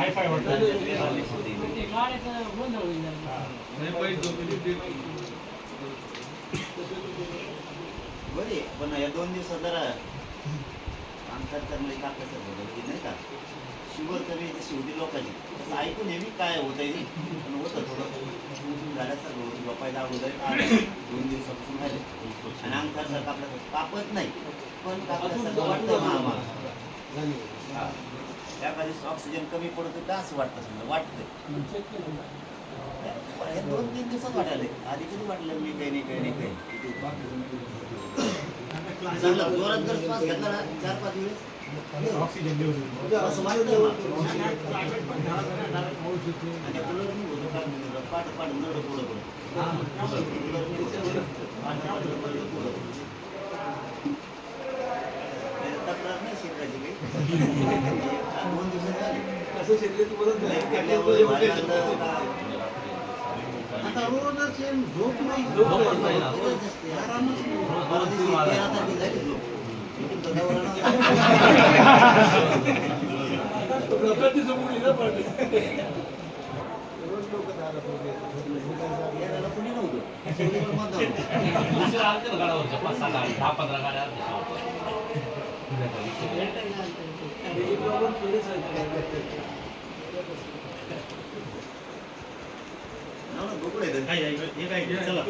हाय five बरे पण या दोन दिवसात जरा अंतर करणे टाकायचं होतं नाही का? शुगर कमी तशी होती लोकांची. तसं ऐकून हे मी काय होत आहे पण होतं थोडं. झाल्यासारखं होतं. झोपायला अगोदर दोन दिवसापासून राहिले आणि अंगठासारखं आपलं कापत नाही. पण कापल्यासारखं वाटतं मामा हा त्या दिवशी ऑक्सिजन कमी पडतं का असं वाटतं समजा वाटतं हे दोन तीन दिवसात वाटायला आधी कधी वाटलं मी काही नाही काही नाही काही चांगला जोरात जर श्वास घेतला ना चार पाच वेळेस. ऑक्सिजन देऊ असं वाटतं पाट नरडं पुढं पुढं. कूलरनी होतं. पाट पाट नरडं पुढं पुढं. नाही तर तक्रार नाही शिकायची काही. दोन दिवसात नाही का- आता रोजच झोप नाही. रोज असते. परवा दिवशी तेरा तारखेला झाली झोप. इथून तर दवाखाना- तेराला कुणी नव्हतं. सगळीकडे मतदान होतं. ना, ना, गोकुळ आहे तर. हे काय चला.